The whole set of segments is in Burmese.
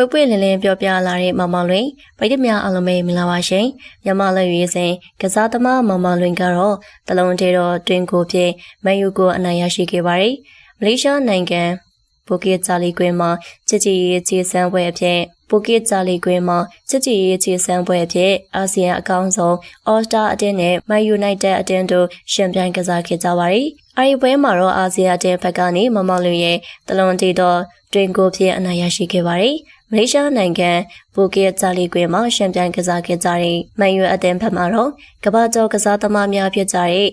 ပွေပွေလင်းလင်းပြောပြလာတဲ့မောင်မောင်လွင်ပရိသတ်များအားလုံးပဲမင်္ဂလာပါရှင်မြန်မာလက်ရွေးစဉ်ကစားသမားမောင်မောင်လွင်ကတော့တလုံးတေတော့တွင်ကိုဖြင့်မန်ယူကိုအနိုင်ရရှိခဲ့ပါတယ်မလေးရှားနိုင်ငံဘူကစ်ဂျာလီကွင်းမှာချစ်ချစ်ရေးချေဆန်းပွဲအဖြစ် ဘူကစ်ဂျာလီကွင်းမှာချစ်ချစ်ရေးချေဆန်းပွဲအဖြစ်အာဆီယံအကောင်းဆုံးအော်စတာအတင်းနဲ့မန်ယူနိုက်တက်အတင်းတို့ရှင်ပြိုင်ကစားခဲ့ကြပါတယ်အဲဒီပွဲမှာတော့အာဆီယံအတင်းဘက်ကနေမောင်မောင်လွင်ရဲ့တလုံးတေတော့တွင်ကိုဖြင့်အနိုင်ရရှိခဲ့ပါတယ်မလေးရှားနိုင်ငံဘူကစ်ဂျာလီကွင်းမှာရှင်ပြိုင်ကစားခဲ့ကြတဲ့မန်ယူအသင်းဘက်မှတော့ကမ္ဘာကျော်ကစားသမားများဖြစ်ကြတဲ့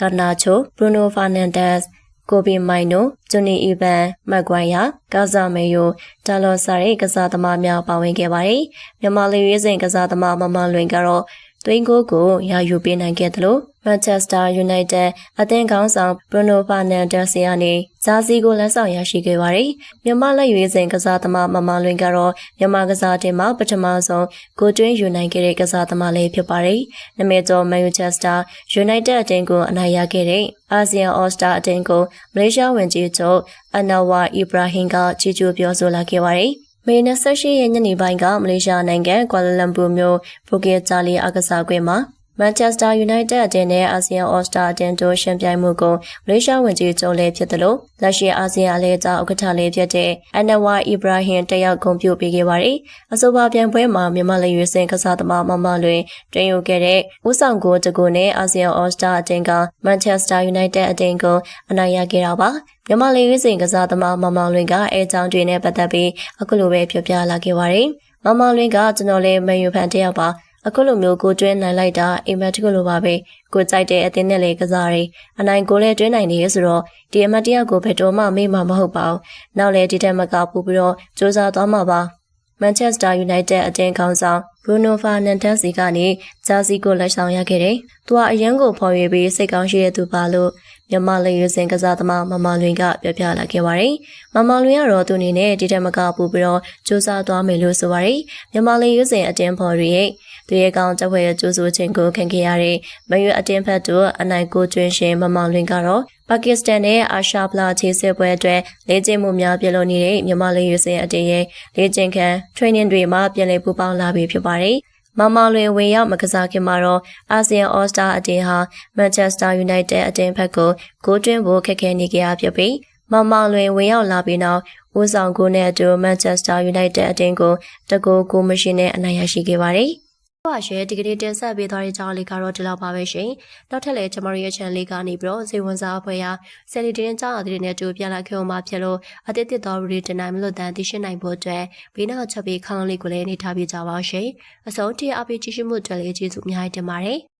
ကာနာချိုဘရူနိုဖာနန်ဒက်စ် ကိုဘီမိုင်နိုဂျွန်နီအီဗန်မက်ဂွိုင်ယာကာဇာမေယိုဒါလော်ဆာရဲ့ကစားသမားများပါဝင်ခဲ့ပါတယ်မြန်မာလူရေးစဉ်ကစားသမားမမလွင်ကတော့သွင်းကိုကိုရယူပေးနိုင်ခဲ့တယ်လို့ မန်ချက်စတာယူနိုက်တက်အသင်းခေါင်းဆောင်ဘရူနိုဖာနန်ဒက်စ်ကနေဂျာစီကိုလက်ဆောင်ရရှိခဲ့ပါတယ်။မြန်မာလက်ရွေးစဉ်ကစားသမားမမလွင်ကတော့မြန်မာကစားတင်မှာပထမဆုံးကိုတွင်းယူနိုင်ခဲ့တဲ့ကစားသမားလေးဖြစ်ပါတယ်။နမဲကျော်မန်ချက်စတာယူနိုက်တက်အသင်းကိုအနိုင်ရခဲ့တဲ့အာဆီယံအော်စတာအသင်းကိုမလေးရှားဝင်ကြီးချုပ်အနာဝါအီဘရာဟင်ကချီးကျူးပြောဆိုလာခဲ့ပါတယ်။မေ28ရက်ညနေပိုင်းကမလေးရှားနိုင်ငံကွာလာလမ်ပူမြို့ဘူကေဂျာလီအကစားကွင်းမှာ မန်ချက်စတာယူနိုက်တက်အသင်းနဲ့အာဆီယံအော်စတာအသင်းတို့ရှင်ပြိုင်မှုကိုမလေးရှားဝန်ကြီးချုပ်လည်းဖြစ်တယ်လို့လက်ရှိအာဆီယံအလဲအကျဥက္ကဋ္ဌလည်းဖြစ်တဲ့အန်နဝါအီဘရာဟင်တက်ရောက်ဂုဏ်ပြုပေးခဲ့ပါတယ်။အဆိုပါပြိုင်ပွဲမှာမြန်မာလက်ရွေးစင်ကစားသမားမမလွင်တွင်ယူခဲ့တဲ့ဦးဆောင်ကိုတကူနဲ့အာဆီယံအော်စတာအသင်းကမန်ချက်စတာယူနိုက်တက်အသင်းကိုအနိုင်ရခဲ့တာပါ။မြန်မာလေရွေးစင်ကစားသမားမမောင်လွင်ကအဲချောင်းတွေနဲ့ပတ်သက်ပြီးအခုလိုပဲပြောပြလာခဲ့ပါတယ်။မမောင်လွင်ကကျွန်တော်လည်းမန်ယူဖန်တယောက်ပါ အခုလိုမျိုးကိုတွဲနိုင်လိုက်တာအိမ်မက်တခုလိုပါပဲကိုကြိုက်တဲ့အတင်းနဲ့လေကစားရအနိုင်ကိုလည်းတွဲနိုင်နေရဆိုတော့ဒီအမတ်တယောက်ကိုဘယ်တော့မှမေ့မှာမဟုတ်ပါဘူးနောက်လည်းဒီတက်မကပူပြီးတော့စူးစမ်းသွားမှာပါမန်ချက်စတာယူနိုက်တက်အတင်းခေါင်းဆောင်ဘရူနိုဖာနန်ဒက်စီကနေဂျာစီကိုလက်ဆောင်ရခဲ့တယ်။သူကအရန်ကိုဖော်ရွေပြီးစိတ်ကောင်းရှိတဲ့သူပါလို့မြန်မာလေရွေးစင်ကစားသမားမမလွင်ကပြောပြလာခဲ့ပါတယ်။မမလွင်ကတော့သူအနေနဲ့ဒီတက်မကပူပြီးတော့စူးစမ်းသွားမယ်လို့ဆိုပါတယ်။မြန်မာလေရွေးစင်အတင်းဖော်ရွေရဲ့သူရဲ့ကောင်တပ်ဖွဲ့ရဲ့ကြိုးစိုးခြင်းကိုခံခဲ့ရတဲ့မရွေအတင်းဖက်တို့အနိုင်ကိုကျွင်းရှင်မမလွင်ကတော့ပါကစ္စတန်နဲ့အာရှဖလာခြေစစ်ပွဲအတွက်လေ့ကျင့်မှုများပြုလုပ်နေတဲ့မြန်မာလေရွေးစင်အတင်းရဲ့လေ့ကျင့်ခန်း training တွေမှာပြန်လည်ပူးပေါင်းလာပြီဖြစ်ပါတယ်။မမလွင်ဝင်ရောက်မကစားခင်မှာတော့အာဆီယံအော်စတာအတင်းဟာမန်ချက်စတာယူနိုက်တက်အတင်းဖက်ကိုဂိုးတွင်းဖို့ခက်ခဲနေကြရဖြစ်ပြီးမမလွင်ဝင်ရောက်လာပြီးနောက်ဦးဆောင်ကိုနဲ့အတူမန်ချက်စတာယူနိုက်တက်အတင်းကိုတကူကိုမရှင်နဲ့အနိုင်ရရှိခဲ့ပါတယ်။ ပါရှယ်ဒီကနေ့တင်ဆက်ပေးသွားတဲ့ကြောင်းလေးကတော့ဒီလောက်ပါပဲရှင်။နောက်ထပ်လည်းကျွန်မတို့ရဲ့ channel လေးကနေပြီးတော့ဇေဝန်စားအဖွဲ့ရာဆယ်လီတင်ကြောင်းအသစ်တွေနဲ့တူပြန်လာခဲ့အောင်မှာဖြစ်လို့အသစ်တစ်တော်ရီတင်နိုင်မလို့တန်သိရှိနိုင်ဖို့အတွက်ဘေးနောက်ချက်ပေးခေါင်းလေးကိုလည်းနေထားပြကြပါအောင်ရှင်။အဆုံးထိအပိကြည့်ရှုမှုအတွက်လည်းကျေးဇူးအများကြီးတင်ပါတယ်။